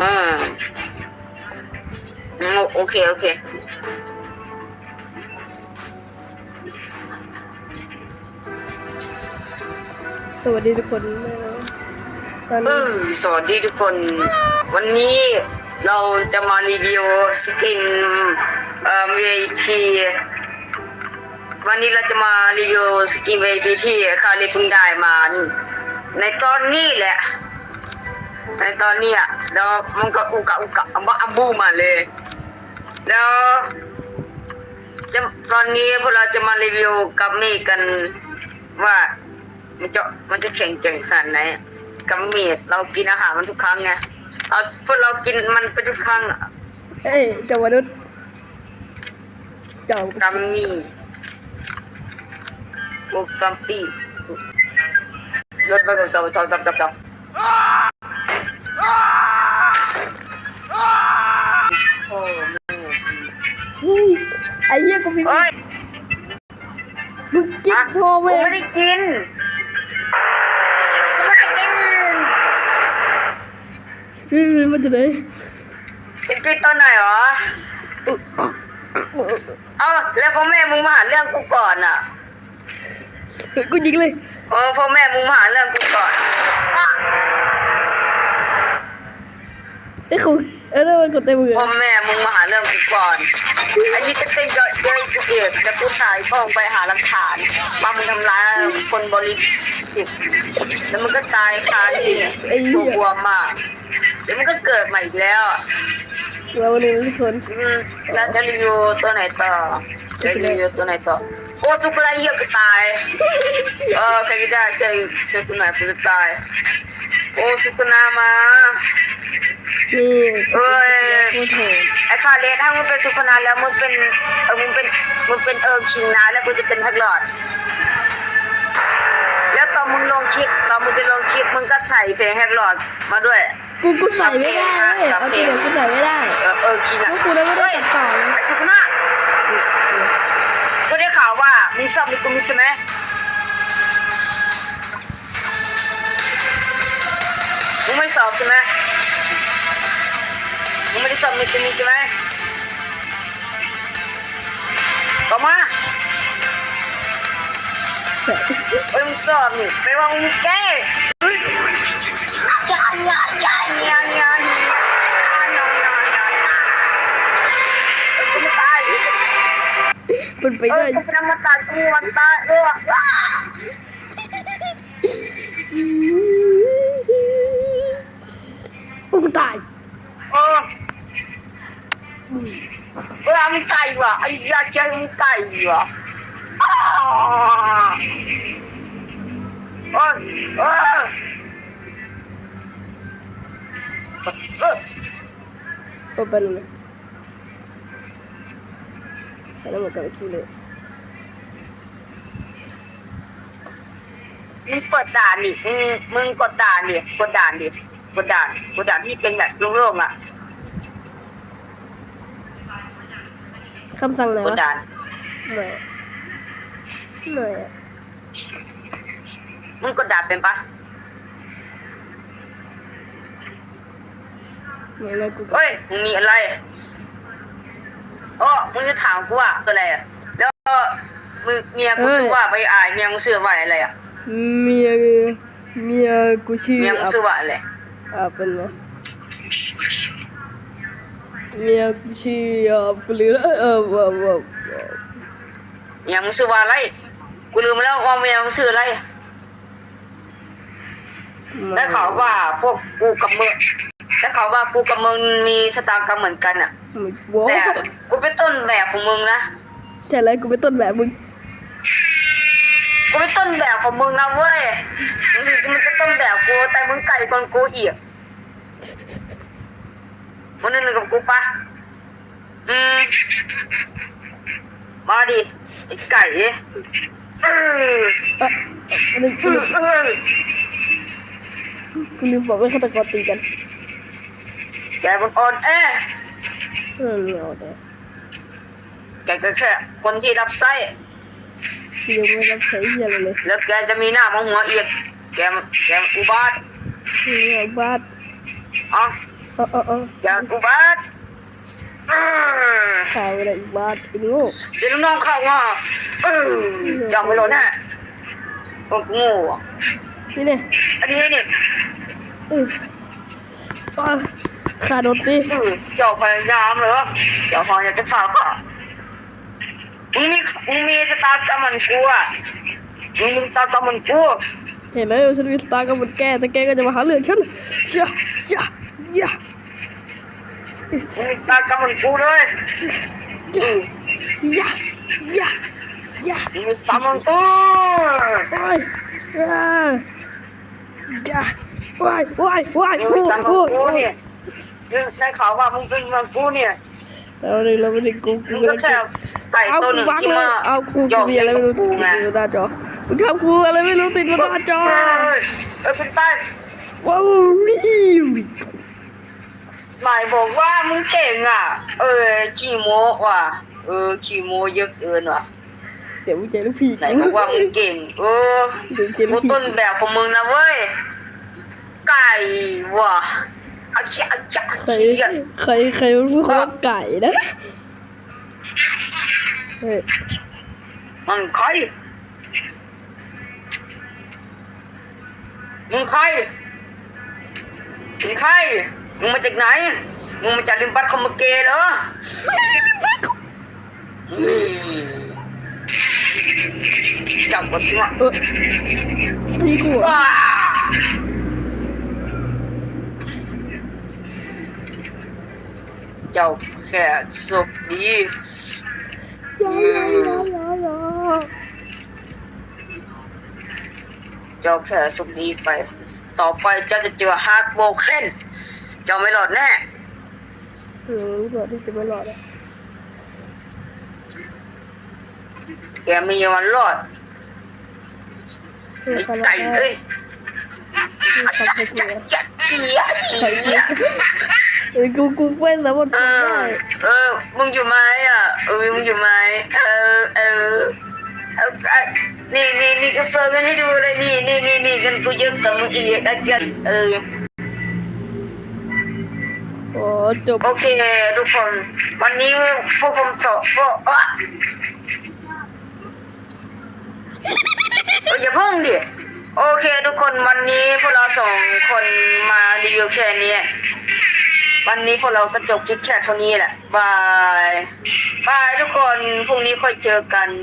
อืมอืมโอเค โอเคสวัสดีทุกคนนะตอนเอนี้อสวัสดีทุกคน วันนี้เราจะมารีวิวสกินเอ่อ VIP วันนี้เราจะมารีวิวสกิน VIP ที่คาริเพิ่งได้มา ในตอนนี้แหละ ในตอนเนี้ยแล้วมันก็อุกะอุกะอัมบะอัมบูมาเลย แล้วจะตอนนี้พวกเราจะมารีวิวกัมมี่กันว่ามันจะมันจะแข็งแกร่งขนาดไหนกัมมี่เรากินอาหารมันทุกครั้งไงเราพวกเรากินมันไปทุกครั้งอะเอ้ยเจ้ามนุษย์เจ้ากัมมี่โอ้กัมปี้รถไปกับกับกับกับกับกับโอ้เหี้ยกูมีเอ้ยมึงกิ๊กพ่อกูแม่ไม่ได้กินกูไม่ได้กินเฮ้ยมันจะไหนกินกินตอนไหนหรอ เอ้าแล้วพ่อแม่มึงมาหาเรื่องกูก่อนอะเฮ้ยกูยิงเลยเออพ่อแม่มึงมาหาเรื่องกูก่อนอะไอ้ยเขา เอ้ยแล้วมันกดเต็มมือพ่อแม่มึงมาหาเรื่องกูก่อน อันนี้ก็เต้นเยอะเยอะกูเอกแล้วกูชายพ่องไปหาหลักฐานมามึงทำร้ายคนบริสุทธิ์แล้วมันก็ตายคาที่ตัวบวมมากเดี๋ยวมันก็เกิดใหม่อีกแล้วเราวันนี้ทุกคนอืมแล้วจะรีวิวตัวไหนต่อจะรีวิวตัวไหนต่อโอ้ทุกอะไรเยอะก็ตายเออใครก็ได้ใช่ใช่ตัวไหนกูจะตายโอ้สุกนามา นี่เอ้ยโคตรโหดไอ้คาเลสถ้ามึงเป็นสุกนาแล้วมึงเป็นเออมึงเป็นมึงเป็นเอิร์มชิงนะแล้วกูจะเป็นแพ็กหลอด แล้วตอนมึงลงคลิปตอนมึงจะลงคลิปมึงก็ใส่เพลงแฮกหลอดมาด้วย กูกูใส่ไม่ได้เว้ยเอาจริงๆกูใส่ไม่ได้เออเออจริงอะพวกกูได้ไม่ได้ตัดต่อเลยไอ้สุกนากูได้ข่าวว่ามึงชอบมิกุมิใช่ไหมมึงไม่สอบใช่ไหม มึงไม่ได้สอบมิกุมิใช่ไหมต่อมาเอ้ยมึงสอบนี่ไปว่ามึงแก้ย เออมึงตายว่ะไอ้ยาเจ้ามึงตายว่ะอ้าวเออเออเออโอ้ไปนู่นเลยแล้วมันกลับไปคิวเลยมึงเปิดด่านดิมึงมึงกดด่านดิกดด่านดิกดด่านกดด่านที่เป็นแบบโล่งๆอะ คำสั่งไหนกดวะด่านไม่ไม่มึงกดด่านเป็นปะไม่เลยกูเฮ้ยมึงมีอะไรอ๋อมึงจะถามกูว่าคืออะไรอะแล้วมึงเมียกูชื่อว่าไปอายเมียมึงชื่อว่าอะไรอะเมียเมียกูชื่อเมียมึงอับชื่อว่าอะไรอ่าเป็นไงเมี ยกูชื่ออับกูลืมแล้วเออเออเออเออเมียมึงชื่อว่าอะไร กูลืมไปแล้วว่าเมียมึงชื่ออะไรได้ข่าว่าพวกกูกับมึงได้ข่าว่ากูกับมึงมีชะตากรรมเหมือนกันอะไม่บกแต่กูเป็นต้นแบบของมึงนะใช่แล้วกูเป็นต้นแบบมึงกูเป็นต้นแบบของมึงนะเว้ยมึงถึงมึงจะต้นแบบกูแต่มึงไก่กว่ากูอีก มึงนึกกับกูปะอืมมาดิไอ้ไก่เออเอะกูลืมกูลืมเออกูลืมบอกว่าฆาตกรตีกันแกมันอ่อนแอเออไม่เอาแต่แกก็แค่คนที่รับไส้กูยังไม่รับใช้เหี้ยอะไรเลย แล้วแกจะมีหน้ามาหัวเอียดแกแกอุบาทไม่เอาบ้านอ๋อ เออเออเอออย่าอุบัติอืมข่าวอะไรอีกบ้านอีกโง่เดี๋ยวน้องเข้าว่าเออจำไว้เลยนะผมโง่อะนี่เนี่ยอันนี้เนี่ยเอออะขาโดนตีอืมเจ้าพยายามเหรอเจ้าพยายามจะฆ่าข้ามึงมีมึงมีสตาร์กำมันกูอะมึงมีสตาร์กำมันกูเห็นไหมว่าฉันมีสตาร์กับมันแก้แต่แกก็จะมาหาเรื่องฉันยะยะยะมึงมีสตาร์กำมันกูเลยอืมยะยะยะมึงมีสตาร์กำมันกูโอ้ยอ่ายะว้ายว้ายว้ายมึงมีโอ้สตาร์กำโอ้มันกูโอ้เนี่ยได้ข่าวว่ามึงเป็นมันกูเนี่ยเราเลยเราไม่ได้กูกูมึงไม่ก็ได้แค่ไก่เอาตัวกูหนึ่งวางที่เลยมาเอากูหยกูอกมีอะไรไม่รู้ติกูดไงอยู่หน้าจอมึงทำกูอะไรไม่รู้ติดบนหน้าจอเอ้ยเอ้ยเป็นใต้ว้าววิว หมายบอกว่ามึงเก่งอะ เออขี้โม้ว่ะ เออขี้โม้เยอะเกินว่ะ เดี๋ยวมึงเจอลูกพี่ไหนบอกว่ามึงเก่ง เออเดี๋ยวเจอลูกูกพี่ต้นแบบของมึงนะเว้ย ไก่ว่ะอาชะอาชะใครเชี่ยใครใครมันพูดคำว่าไก่นะเฮ้ยมันใครมึงใครมึงใคร มึงมาจากไหน มึงมาจากลิมบัตคอมเมเกเหรออืมจับมันสิวะเออตีกูอะว้าเจ้าแค่สุขดียายายายาเจ้าแค่สุขดีไป ต่อไปเจ้าจะเจอฮาร์ดโบเคน เจ้าไม่รอดแน่เออรู้ก่อนที่จะไม่รอดอะแกไมีวันรอดเออไอ้ใครรอไก่ดเอ้ยใครจะกลัวยัดเยียดเยียดเออกูกูเป็นแล้วมันเอได้อเออมึงอยู่ไหมอะเออมึงอยู่ไหมเออเออเอาเอานี่นี่นี่ก็เซิร์กันให้ดูเลยนี่นี่นี่นี่กันกูเยอะกับมึงอีกแล้วกันเออ โอ้จบ โอเค ทุกคน วันนี้พวกผมสอบพวกอะเอออย่าเพิ่งดิ โอเค ทุกคนวันนี้พวกเราสองคนมารีวิวแค่นี้ วันนี้พวกเราก็จบคลิปแค่เท่านี้แหละบายบายทุกคนพรุ่งนี้ค่อยเจอกัน